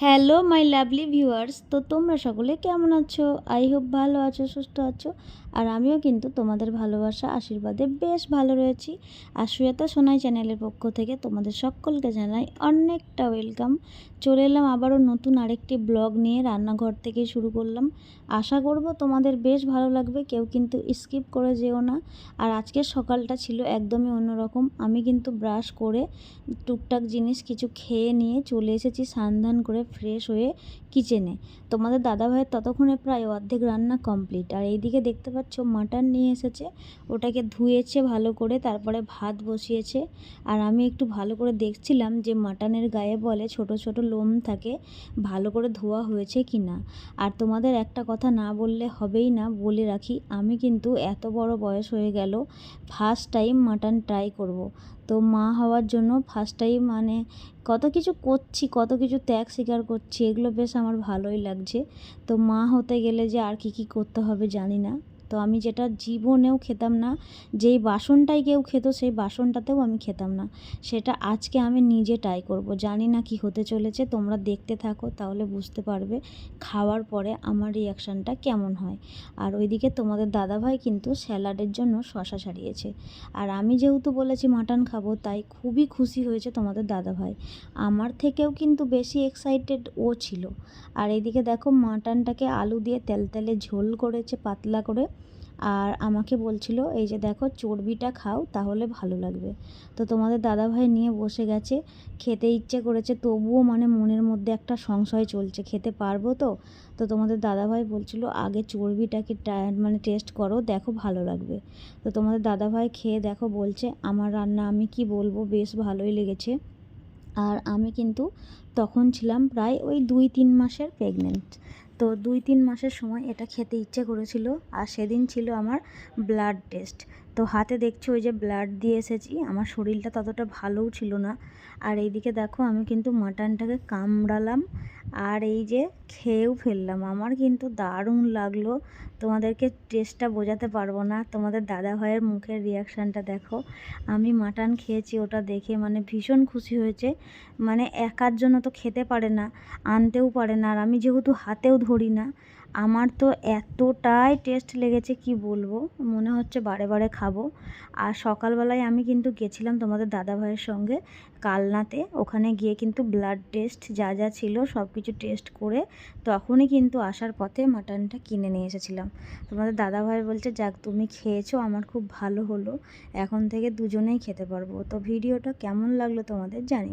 Hello my lovely viewers তো তোমরা সকলে কেমন আছো? আই হোপ ভালো আছো, সুস্থ আছো। আর আমিও কিন্তু তোমাদের ভালোবাসা, আশীর্বাদে বেশ ভালো রয়েছি। আর সুয়েতা সোনাই চ্যানেলের পক্ষ থেকে তোমাদের সকলকে জানাই অনেকটা ওয়েলকাম চলে এলাম আবারও নতুন আরেকটি ব্লগ নিয়ে, রান্নাঘর থেকে শুরু করলাম। আশা করব তোমাদের বেশ ভালো লাগবে, কেউ কিন্তু স্কিপ করে যেও না। আর আজকের সকালটা ছিল একদমই অন্যরকম। আমি কিন্তু ব্রাশ করে টুকটাক জিনিস কিছু খেয়ে নিয়ে চলে এসেছি সান্ধান করে ফ্রেশ হয়ে কিচেনে। তোমাদের দাদাভাইয়ের ততক্ষণে প্রায় অর্ধেক রান্না কমপ্লিট। আর এইদিকে দেখতে পাচ্ছ মাটন নিয়ে এসেছে। ওটাকে ধুয়েছে ভালো করে, তারপরে ভাত বসিয়েছে। আর আমি একটু ভালো করে দেখছিলাম যে মাটনের গায়ে বলে ছোট ছোট লোম থাকে, ভালো করে ধোয়া হয়েছে কি না আর তোমাদের একটা কথা না বললে হবেই না, বলে রাখি, আমি কিন্তু এত বড় বয়স হয়ে গেল ফার্স্ট টাইম মাটন ট্রাই করব। তো মা হওয়ার জন্য ফার্স্ট টাইম মানে কত কিছু করছি, কত কিছু ত্যাগ স্বীকার করছি, এগুলো বেশ আমার ভালোই লাগছে। তো মা হতে গেলে যে আর কী কী করতে হবে জানি না। তো আমি যেটা জীবনেও খেতাম না, যেই বাসনটাই কেউ খেত সেই বাসনটাতেও আমি খেতাম না। সেটা আজকে আমি নিজে ট্রাই করব। জানি না কি হতে চলেছে, তোমরা দেখতে থাকো, তাহলে বুঝতে পারবে খাওয়ার পরে আমার রিয়াকশানটা কেমন হয়। আর ওইদিকে তোমাদের দাদাভাই কিন্তু স্যালাডের জন্য শশা ছাড়িয়েছে। আর আমি যেহেতু বলেছি মাটন খাব, তাই খুবই খুশি হয়েছে তোমাদের দাদাভাই। আমার থেকেও কিন্তু বেশি এক্সাইটেড ও ছিল। আর এইদিকে দেখো মাটনটাকে আলু দিয়ে তেল তেলে ঝোল করেছে, পাতলা করে। আর আমাকে বলছিল, এই যে দেখো চর্বিটা খাও, তাহলে ভালো লাগবে। তো তোমাদের দাদাভাই নিয়ে বসে গেছে, খেতে ইচ্ছে করেছে, তবুও মানে মনের মধ্যে একটা সংশয় চলছে, খেতে পারব তো? তো তোমাদের দাদাভাই বলছিল, আগে চর্বিটাকে মানে টেস্ট করো, দেখো ভালো লাগবে। তো তোমাদের দাদাভাই খেয়ে দেখো বলছে, আমার রান্না আমি কি বলব, বেশ ভালোই লেগেছে। আর আমি কিন্তু তখন ছিলাম প্রায় ওই দুই তিন মাসের প্রেগনেন্ট তো দুই তিন মাসের সময় এটা খেতে ইচ্ছে করেছিল আর সেদিন ছিল আমার ব্লাড টেস্ট তো হাতে দেখছি ওই যে ব্লাড দিয়ে এসেছি, আমার শরীরটা ততটা ভালোও ছিল না। আর এইদিকে দেখো আমি কিন্তু মাটনটাকে কামড়ালাম আর এই যে খেয়েও ফেললাম। আমার কিন্তু দারুণ লাগল। তোমাদেরকে টেস্টটা বোঝাতে পারব না। তোমাদের দাদা ভাইয়ের মুখের রিয়াকশানটা দেখো। আমি মাটন খেয়েছি ওটা দেখে মানে ভীষণ খুশি হয়েছে। মানে একার জন্য তো খেতে পারে না, আনতেও পারে না। আর আমি যেহেতু হাতেও ধরি না। আমার তো এতটাই টেস্ট লেগেছে, কি বলব? মনে হচ্ছে বারে বারে খাব। আর সকালবেলায় আমি কিন্তু গেছিলাম তোমাদের দাদা ভাইয়ের সঙ্গে কালনাতে। ওখানে গিয়ে কিন্তু ব্লাড টেস্ট যা যা ছিল সব কিছু টেস্ট করে তখনই কিন্তু আসার পথে মাটনটা কিনে নিয়ে এসেছিলাম। তোমাদের দাদা ভাই বলছে, যাক, তুমি খেয়েছো, আমার খুব ভালো হলো। এখন থেকে দুজনেই খেতে পারব। তো ভিডিওটা কেমন লাগল তোমাদের জানি